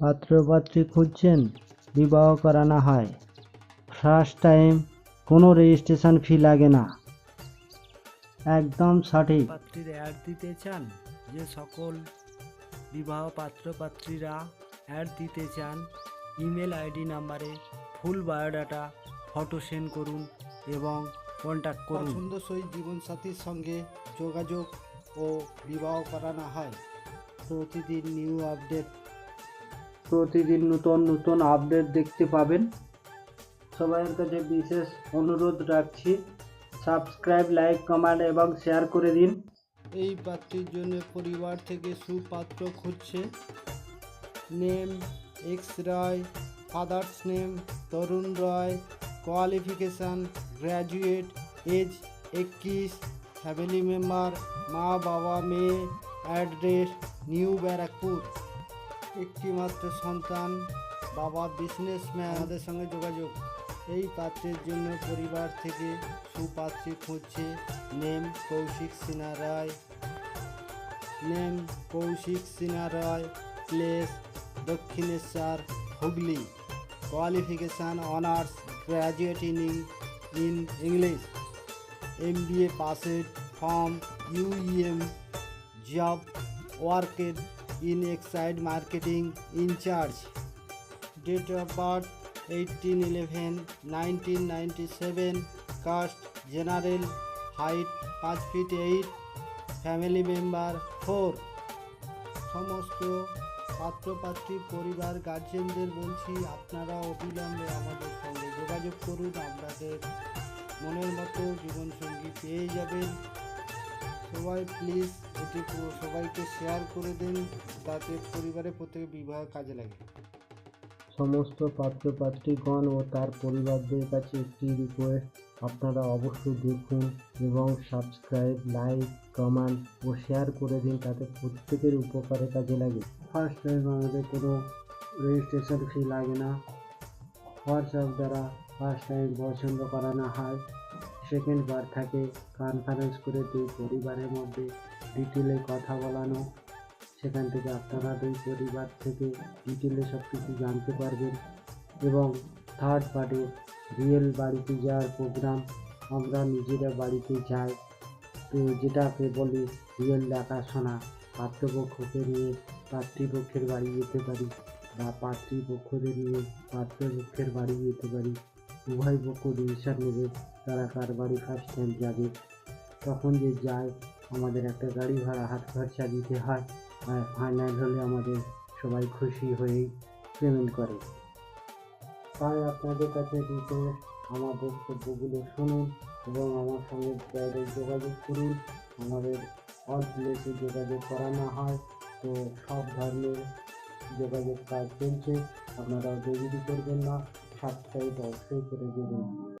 পাত্রপাত্রী খুঁজছেন বিবাহ করানো হয়। ফার্স্ট টাইম কোনো রেজিস্ট্রেশন ফি লাগে না। একদম সঠিক। পাত্রীর অ্যাড দিতে চান যে সকল বিবাহ পাত্রপাত্রীরা অ্যাড দিতে চান ইমেল আইডি নাম্বারে ফুল বায়োডাটা ফটো সেন্ড করুন এবং কন্ট্যাক্ট করুন। পছন্দসই জীবনসাথীর সঙ্গে যোগাযোগ ও বিবাহ করানো হয়। প্রতিদিন নিউ আপডেট প্রতিদিন নতুন নতুন আপডেট দেখতে পাবেন। সবাইয়ের কাছে বিশেষ অনুরোধ রাখছি। সাবস্ক্রাইব লাইক কমেন্ট এবং শেয়ার করে দিন। এই পাত্রীর জন্য পরিবার থেকে সুপাত্র খুঁজছে। Name X Roy father's name Tarun Roy qualification graduate age একুশ ফ্যামিলি মেম্বার মা বাবা মেয়ে অ্যাড্রেস নিউ ব্যারাকপুর একটি মাত্র সন্তান, বাবা বিজনেসম্যান আমাদের সঙ্গে যোগাযোগ। এই পাত্রের জন্য পরিবার থেকে সুপাত্রী খুঁজছে name Kaushik Sinha Roy. Name Kaushik Sinha Roy place Dakshineswar, Hooghly. Qualification honours graduate in in English M B A passed from UEM job worked in Exide marketing incharge. Date of birth eighteen eleven nineteen ninety seven caste general height পাঁচ feet eight family member four সমস্ত পাত্রপাত্রী পরিবার গার্জেনদের বলছি, আপনারা অবিলম্বে আমাদের সঙ্গে যোগাযোগ করুন। আপনাদের মনের মতো জীবনসঙ্গী পেয়ে যাবেন। সবাই প্লিজ এটি সবাইকে শেয়ার করে দিন তাতে পরিবারের প্রত্যেকে বিবাহ কাজে লাগে। সমস্ত পাত্রপাত্রীগণ ও তার পরিবারদের কাছে একটি রিকোয়েস্ট আপনারা অবশ্যই দেখুন এবং সাবস্ক্রাইব লাইক কমেন্ট ও শেয়ার করে দিন তাতে প্রত্যেকের উপকারে কাজে লাগে। ফার্স্ট টাইম আমাদের কোনো রেজিস্ট্রেশন ফি লাগে না। হোয়াটসঅ্যাপ দ্বারা ফার্স্ট টাইম পছন্দ করানো হয়। সেকেন্ড বার থাকে কনফারেন্স করে দুই পরিবারের মধ্যে ডিটেলে কথা বলানো। সেখান থেকে আপনারা দুই পরিবার থেকে ডিটেলে সব কিছু জানতে পারবেন এবং থার্ড পার্টি রিয়েল বাড়িতে যাওয়ার প্রোগ্রাম আমরা নিজেরা বাড়িতে যাই। তো যেটাকে বলি রিয়েল দেখাশোনা, পাত্রপক্ষকে নিয়ে, পাত্রীপক্ষের বাড়ি যেতে পারি বা পাত্রীপক্ষদের নিয়ে, পাত্রপক্ষের বাড়ি যেতে পারি। উভয় পক্ষ ডিসিশন নেবে তারা কার বাড়ি ফার্স্ট টাইম যাবে। তখন যে যায়, আমাদের একটা গাড়ি ভাড়া, হাত খরচা দিতে হয়, আর ফাইনাল হলে আমাদের সবাই খুশি হয়েই পেমেন্ট করে। তাই আপনাদের কাছে রিকোয়েস্ট আমার বক্তব্যগুলো শুনুন এবং আমার সঙ্গে ডাইরেক্ট যোগাযোগ করুন। আমাদের অল প্লেসে যোগাযোগ করানো হয়, তো সব ধরনের যোগাযোগ কাজ চলছে। আপনারা দেরি করবেন না। সাবস্ক্রাইব অবশ্যই করে দেবেন